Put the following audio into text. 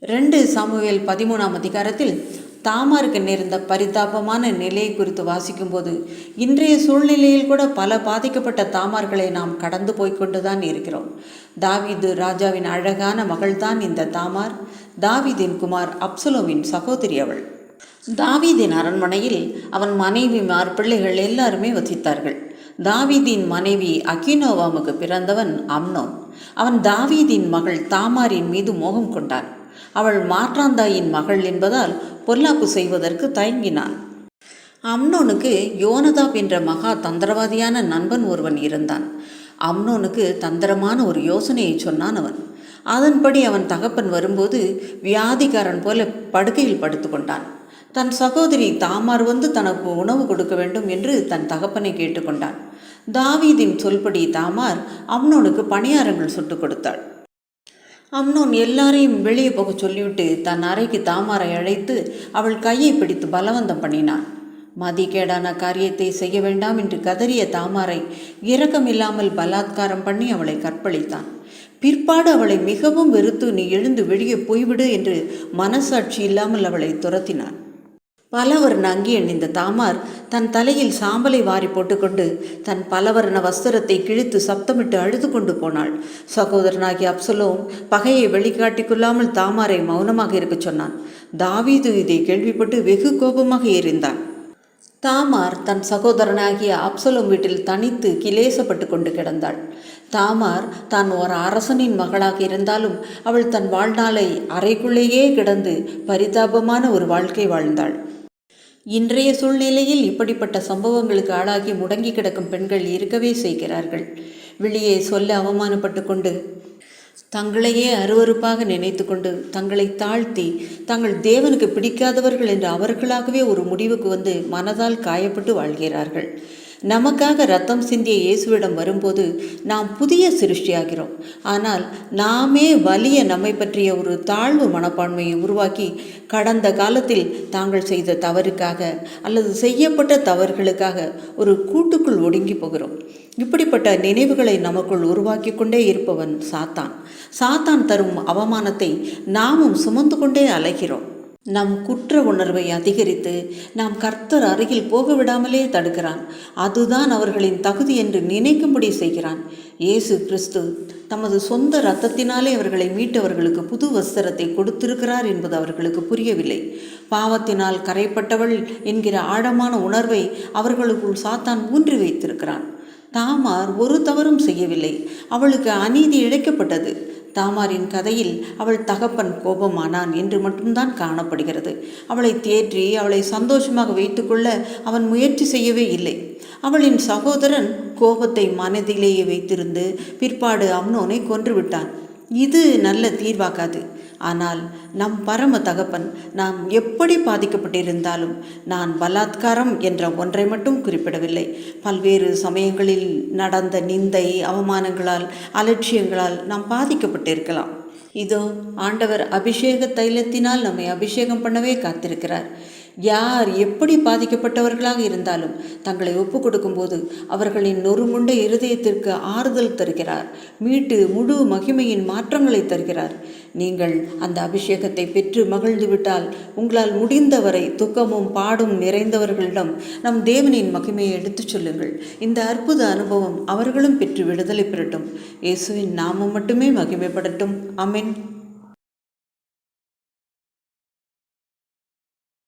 ரெண்டு சாமுவேல் பதிமூணாம் அதிகாரத்தில் தாமாருக்கு நேர்ந்த பரிதாபமான நிலையை குறித்து வாசிக்கும்போது இன்றைய சூழ்நிலையில் கூட பல பாதிக்கப்பட்ட தாமார்களை நாம் கடந்து போய்க்கொண்டுதான் இருக்கிறோம். தாவீது ராஜாவின் அழகான மகள்தான் இந்த தாமார். தாவிதின் குமார் அப்சலோவின் சகோதரி அவள். தாவீதின் அரண்மனையில் அவன் மனைவிமார் பிள்ளைகள் எல்லாருமே வசித்தார்கள். தாவீதின் மனைவி அகினோவாமுக்கு பிறந்தவன் அம்னோன். அவன் தாவீதின் மகள் தாமாரின் மீது மோகம் கொண்டான். அவள் மாற்றாந்தாயின் மகள் என்பதால் பொல்லாப்பு செய்வதற்கு தயங்கினான் அம்னோனுக்கு யோனதாப் என்ற மகா தந்திரவாதியான நண்பன் ஒருவன் இருந்தான். அம்னோனுக்கு தந்திரமான ஒரு யோசனையை சொன்னான் அவன். அதன்படி அவன் தகப்பன் வரும்போது வியாதிக்காரன் போல படுக்கையில் படுத்துக்கொண்டான். தன் சகோதரி தாமார் வந்து தனக்கு உணவு கொடுக்க வேண்டும் என்று தன் தகப்பனை கேட்டுக்கொண்டான். தாவீதின் சொல்படி தாமார் அம்னோனுக்கு பணியாரங்கள் சுட்டுக் கொடுத்தாள். அம்னோன் எல்லாரையும் வெளியே போக சொல்லிவிட்டு தன் அறைக்கு தாமாரை அழைத்து அவள் கையை பிடித்து பலவந்தம் பண்ணினான். மதிகேடான காரியத்தை செய்ய வேண்டாம் என்று கதறிய தாமாரை இரக்கமில்லாமல் பலாத்காரம் பண்ணி அவளை கற்பழித்தான். பிற்பாடு அவளை மிகவும் வெறுத்து நீ எழுந்து வெளியே போய்விடு என்று மனசாட்சி இல்லாமல் அவளை துரத்தினான். பலவர்ண அங்கி அணிந்த தாமார் தன் தலையில் சாம்பலை வாரி போட்டுக்கொண்டு தன் பலவர்ண வஸ்திரத்தை கிழித்து சப்தமிட்டு அழுது கொண்டு போனாள். சகோதரனாகிய அப்சலோம் பகையை வெளிக்காட்டிக் கொள்ளாமல் தாமாரை மௌனமாக இருக்கச் சொன்னான். தாவீது இதை கேள்விப்பட்டு வெகு கோபமாக எரிந்தான். தாமார் தன் சகோதரனாகிய அப்சலோம் வீட்டில் தனித்து கிலேசப்பட்டு கொண்டு கிடந்தாள். தாமார் தான் ஒரு அரசனின் மகளாக இருந்தாலும் அவள் தன் வாழ்நாளை அறைக்குள்ளேயே கிடந்து பரிதாபமான ஒரு வாழ்க்கை வாழ்ந்தாள். இன்றைய சூழ்நிலையில் இப்படிப்பட்ட சம்பவங்களுக்கு ஆளாகி முடங்கி கிடக்கும் பெண்கள் இருக்கவே செய்கிறார்கள். வெளியே சொல்ல அவமானப்பட்டு கொண்டு தங்களையே அருவருப்பாக நினைத்து கொண்டு தங்களை தாழ்த்தி தங்கள் தேவனுக்கு பிடிக்காதவர்கள் என்று அவர்களாகவே ஒரு முடிவுக்கு வந்து மனதால் காயப்பட்டு வாழ்கிறார்கள். நமக்காக ரத்தம் சிந்திய இயேசுவிடம் வரும்போது நாம் புதிய சிருஷ்டியாகிறோம். ஆனால் நாமே வலிய நம்மை பற்றிய ஒரு தாழ்வு மனப்பான்மையை உருவாக்கி கடந்த காலத்தில் தாங்கள் செய்த தவறுக்காக அல்லது செய்யப்பட்ட தவறுகளுக்காக ஒரு கூட்டுக்குள் ஒடுங்கி போகிறோம். இப்படிப்பட்ட நினைவுகளை நமக்குள் உருவாக்கி கொண்டே இருப்பவன் சாத்தான். சாத்தான் தரும் அவமானத்தை நாமும் சுமந்து கொண்டே அலைகிறோம். நம் குற்ற உணர்வை அதிகரித்து நாம் கர்த்தர் அருகில் போக விடாமலே தடுக்கிறான். அதுதான் அவர்களின் தகுதி என்று நினைக்கும்படி செய்கிறான். இயேசு கிறிஸ்து தமது சொந்த இரத்தத்தினாலே அவர்களை மீட்டவர்களுக்கு புது வஸ்திரத்தை கொடுத்திருக்கிறார் என்பது அவர்களுக்கு புரியவில்லை. பாவத்தினால் கரைப்பட்டவள் என்கிற ஆழமான உணர்வை அவர்களுக்குள் சாத்தான் ஊன்றி வைத்திருக்கிறான். தாமார் ஒரு தவறும் செய்யவில்லை. அவளுக்கு அநீதி இழைக்கப்பட்டது. தாமாரின் கதையில் அவள் தகப்பன் கோபமானான் என்று மட்டும்தான் காணப்படுகிறது. அவளை தேற்றி அவளை சந்தோஷமாக வைத்துக்கொள்ள அவன் முயற்சி செய்யவே இல்லை. அவளின் சகோதரன் கோபத்தை மனதிலேயே வைத்திருந்து பிற்பாடு அம்னோனை கொன்றுவிட்டான் இது நல்ல தீர்வாகாது. ஆனால் நம் பரம தகப்பன் நாம் எப்படி பாதிக்கப்பட்டிருந்தாலும் நான் பலாத்காரம் என்ற ஒன்றை மட்டும் குறிப்பிடவில்லை. பல்வேறு சமயங்களில் நடந்த நிந்தை அவமானங்களால் அலட்சியங்களால் நாம் பாதிக்கப்பட்டிருக்கலாம். இதோ ஆண்டவர் அபிஷேக தைலத்தினால் நம்மை அபிஷேகம் பண்ணவே காத்திருக்கிறார். யார் எப்படி பாதிக்கப்பட்டவர்களாக இருந்தாலும் தங்களை ஒப்பு கொடுக்கும்போது அவர்களின் நொறுமுண்ட இருதயத்திற்கு ஆறுதல் தருகிறார். மீட்டு முழு மகிமையின் மாற்றங்களை தருகிறார். நீங்கள் அந்த அபிஷேகத்தை பெற்று மகிழ்ந்துவிட்டால் உங்களால் முடிந்தவரை துக்கமும் பாடும் நிறைந்தவர்களிடம் நம் தேவனின் மகிமையை எடுத்துச் சொல்லுங்கள். இந்த அற்புத அனுபவம் அவர்களும் பெற்று விடுதலை பெறட்டும். இயேசுவின் நாமம் மட்டுமே மகிமைப்படட்டும். அமென்